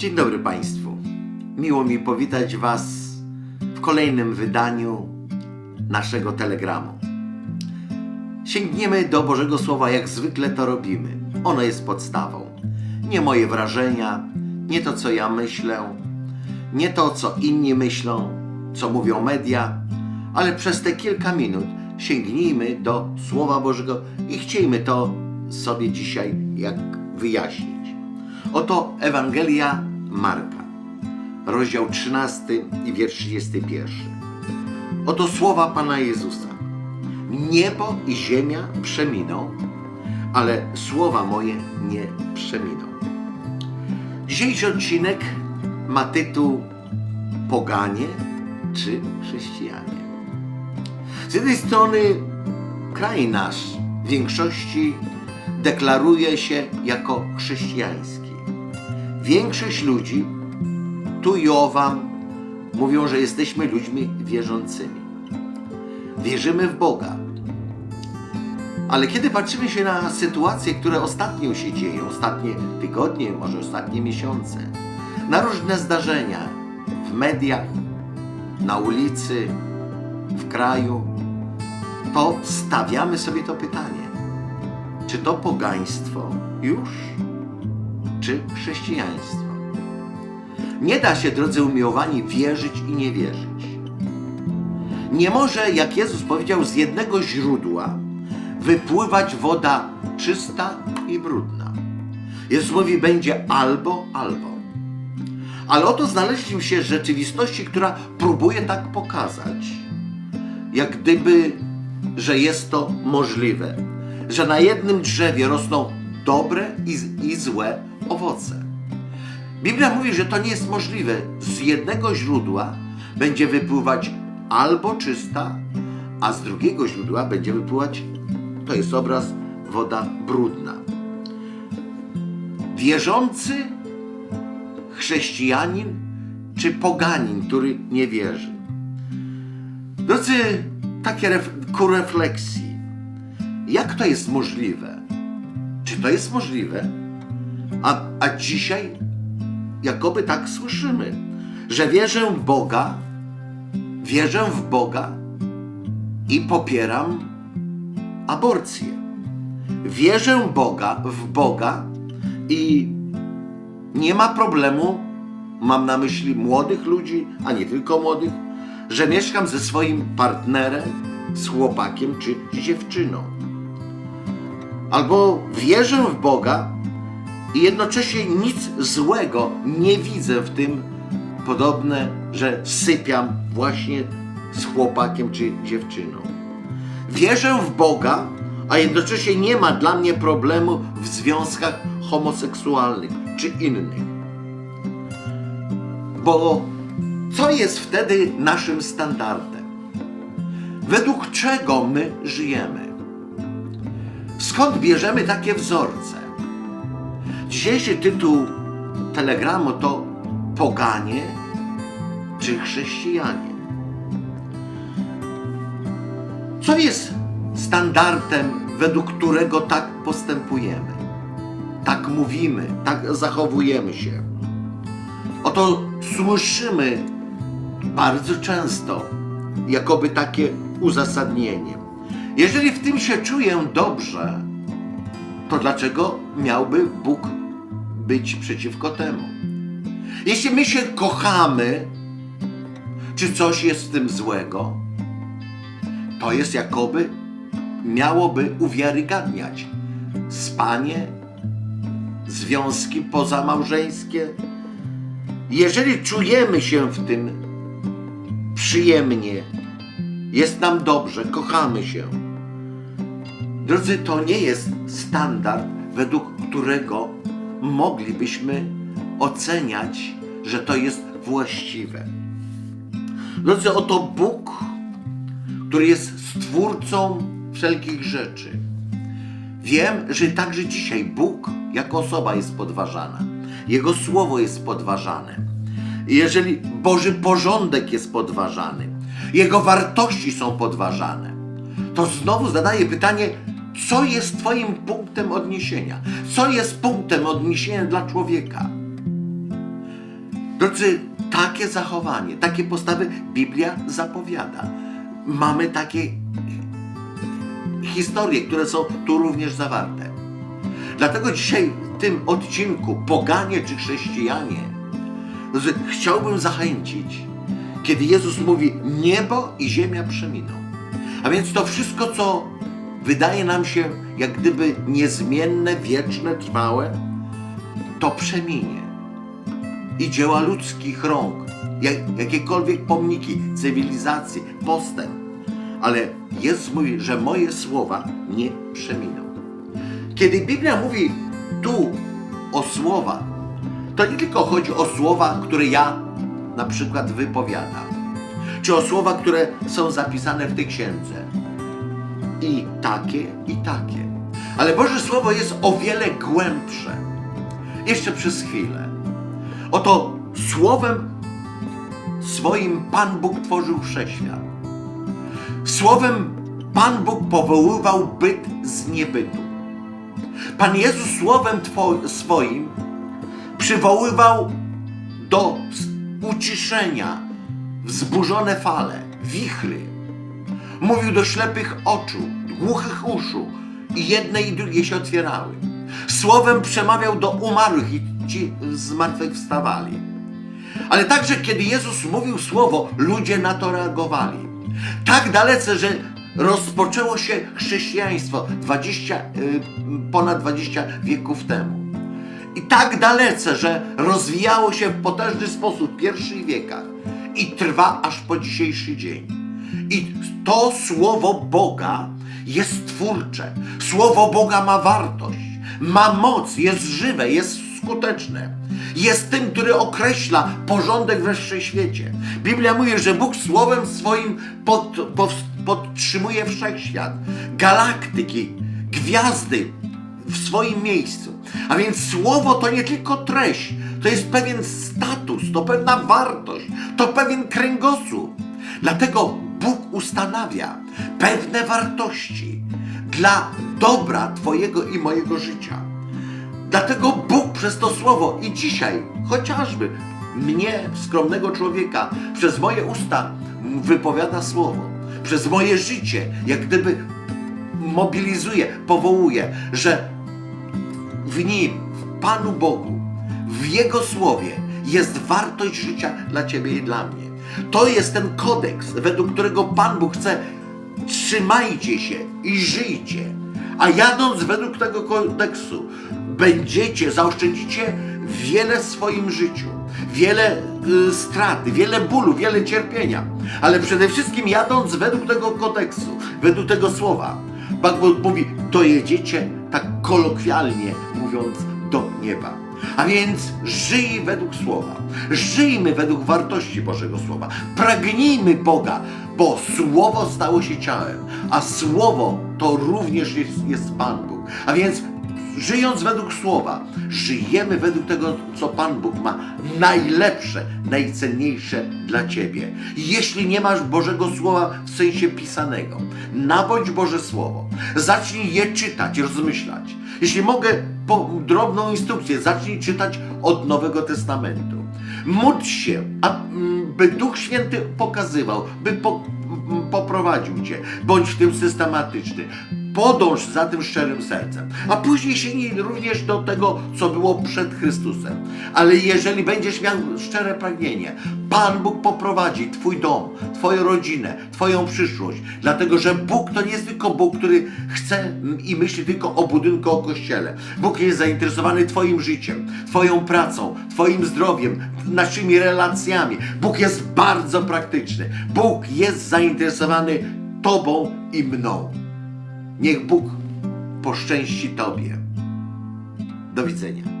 Dzień dobry Państwu. Miło mi powitać Was w kolejnym wydaniu naszego telegramu. Sięgniemy do Bożego Słowa, jak zwykle to robimy. Ono jest podstawą. Nie moje wrażenia, nie to, co ja myślę, nie to, co inni myślą, co mówią media, ale przez te kilka minut sięgnijmy do Słowa Bożego i chciejmy to sobie dzisiaj jak wyjaśnić. Oto Ewangelia Marka, rozdział 13 i wiersz 31. Oto słowa Pana Jezusa. Niebo i ziemia przeminą, ale słowa moje nie przeminą. Dzisiejszy odcinek ma tytuł Poganie czy chrześcijanie. Z jednej strony kraj nasz w większości deklaruje się jako chrześcijański. Większość ludzi tu i owam mówią, że jesteśmy ludźmi wierzącymi. Wierzymy w Boga. Ale kiedy patrzymy się na sytuacje, które ostatnio się dzieją, ostatnie tygodnie, może ostatnie miesiące, na różne zdarzenia w mediach, na ulicy, w kraju, to stawiamy sobie to pytanie: czy to pogaństwo już, czy chrześcijaństwo? Nie da się, drodzy umiłowani, wierzyć i nie wierzyć. Nie może, jak Jezus powiedział, z jednego źródła wypływać woda czysta i brudna. Jezus mówi, będzie albo, albo. Ale oto znaleźliśmy się w rzeczywistości, która próbuje tak pokazać, jak gdyby, że jest to możliwe, że na jednym drzewie rosną dobre i, i złe owoce. Biblia mówi, że to nie jest możliwe. Z jednego źródła będzie wypływać albo czysta, a z drugiego źródła będzie wypływać, to jest obraz, woda brudna. Wierzący chrześcijanin czy poganin, który nie wierzy. Drodzy, takie ref- ku refleksji. Jak to jest możliwe? To jest możliwe? A, a dzisiaj jakoby tak słyszymy, że wierzę w Boga, wierzę w Boga i popieram aborcję. Wierzę Boga, w Boga i nie ma problemu, mam na myśli młodych ludzi, a nie tylko młodych, że mieszkam ze swoim partnerem, z chłopakiem czy dziewczyną. Albo wierzę w Boga i jednocześnie nic złego nie widzę w tym, podobne, że sypiam właśnie z chłopakiem czy dziewczyną. Wierzę w Boga, a jednocześnie nie ma dla mnie problemu w związkach homoseksualnych czy innych. Bo co jest wtedy naszym standardem? Według czego my żyjemy? Skąd bierzemy takie wzorce? Dzisiejszy tytuł telegramu to Poganie czy chrześcijanie? Co jest standardem, według którego tak postępujemy? Tak mówimy, tak zachowujemy się. Oto słyszymy bardzo często jakoby takie uzasadnienie. Jeżeli w tym się czuję dobrze, to dlaczego miałby Bóg być przeciwko temu? Jeśli my się kochamy, czy coś jest w tym złego, to jest jakoby miałoby uwiarygadniać spanie, związki pozamałżeńskie. Jeżeli czujemy się w tym przyjemnie, jest nam dobrze, kochamy się. Drodzy, to nie jest standard, według którego moglibyśmy oceniać, że to jest właściwe. Drodzy, oto Bóg, który jest stwórcą wszelkich rzeczy. Wiem, że także dzisiaj Bóg jako osoba jest podważana. Jego słowo jest podważane. Jeżeli Boży porządek jest podważany, Jego wartości są podważane, to znowu zadaję pytanie, co jest Twoim punktem odniesienia? Co jest punktem odniesienia dla człowieka? Drodzy, takie zachowanie, takie postawy Biblia zapowiada. Mamy takie historie, które są tu również zawarte. Dlatego dzisiaj w tym odcinku Poganie czy Chrześcijanie drodzy, chciałbym zachęcić, kiedy Jezus mówi niebo i ziemia przeminą. A więc to wszystko, co wydaje nam się jak gdyby niezmienne, wieczne, trwałe, to przeminie. I dzieła ludzkich rąk, jak, jakiekolwiek pomniki, cywilizacji, postęp. Ale Jezus mówi, że moje słowa nie przeminą. Kiedy Biblia mówi tu o słowach, to nie tylko chodzi o słowa, które ja na przykład wypowiadam, czy o słowa, które są zapisane w tej księdze. I takie, i takie. Ale Boże Słowo jest o wiele głębsze. Jeszcze przez chwilę. Oto Słowem swoim Pan Bóg tworzył wszechświat. Słowem Pan Bóg powoływał byt z niebytu. Pan Jezus Słowem swoim przywoływał do uciszenia wzburzone fale, wichry. Mówił do ślepych oczu, głuchych uszu i jedne i drugie się otwierały. Słowem przemawiał do umarłych i ci zmartwychwstawali. Ale także kiedy Jezus mówił słowo, ludzie na to reagowali. Tak dalece, że rozpoczęło się chrześcijaństwo 20, y, ponad 20 wieków temu. I tak dalece, że rozwijało się w potężny sposób w pierwszych wiekach i trwa aż po dzisiejszy dzień. I to słowo Boga jest twórcze. Słowo Boga ma wartość, ma moc, jest żywe, jest skuteczne. Jest tym, który określa porządek we wszechświecie. Biblia mówi, że Bóg słowem swoim pod, pod, podtrzymuje wszechświat, galaktyki, gwiazdy w swoim miejscu. A więc słowo to nie tylko treść, to jest pewien status, to pewna wartość, to pewien kręgosłup. Dlatego Bóg ustanawia pewne wartości dla dobra Twojego i mojego życia. Dlatego Bóg przez to słowo i dzisiaj, chociażby mnie, skromnego człowieka, przez moje usta wypowiada słowo, przez moje życie, jak gdyby mobilizuje, powołuje, że w nim, w Panu Bogu, w Jego słowie jest wartość życia dla Ciebie i dla mnie. To jest ten kodeks, według którego Pan Bóg chce trzymajcie się i żyjcie. A jadąc według tego kodeksu, będziecie, zaoszczędzicie wiele w swoim życiu, wiele y, strat, wiele bólu, wiele cierpienia. Ale przede wszystkim jadąc według tego kodeksu, według tego słowa, Pan Bóg mówi, dojedziecie tak kolokwialnie mówiąc do nieba. A więc żyj według słowa. Żyjmy według wartości Bożego Słowa. Pragnijmy Boga, bo Słowo stało się ciałem, a Słowo to również jest, jest Pan Bóg. A więc żyjąc według Słowa, żyjemy według tego, co Pan Bóg ma najlepsze, najcenniejsze dla Ciebie. Jeśli nie masz Bożego Słowa w sensie pisanego, nabądź Boże Słowo. Zacznij je czytać, rozmyślać. Jeśli mogę, po drobną instrukcję, zacznij czytać od Nowego Testamentu. Módl się, a, mm, by Duch Święty pokazywał, by po, m, poprowadził Cię. Bądź w tym systematyczny. Podąż za tym szczerym sercem. A później sięgnij również do tego, co było przed Chrystusem. Ale jeżeli będziesz miał szczere pragnienie, Pan Bóg poprowadzi Twój dom, Twoją rodzinę, Twoją przyszłość. Dlatego, że Bóg to nie jest tylko Bóg, który chce i myśli tylko o budynku, o kościele. Bóg jest zainteresowany Twoim życiem, Twoją pracą, Twoim zdrowiem, naszymi relacjami. Bóg jest bardzo praktyczny. Bóg jest zainteresowany Tobą i mną. Niech Bóg poszczęści Tobie. Do widzenia.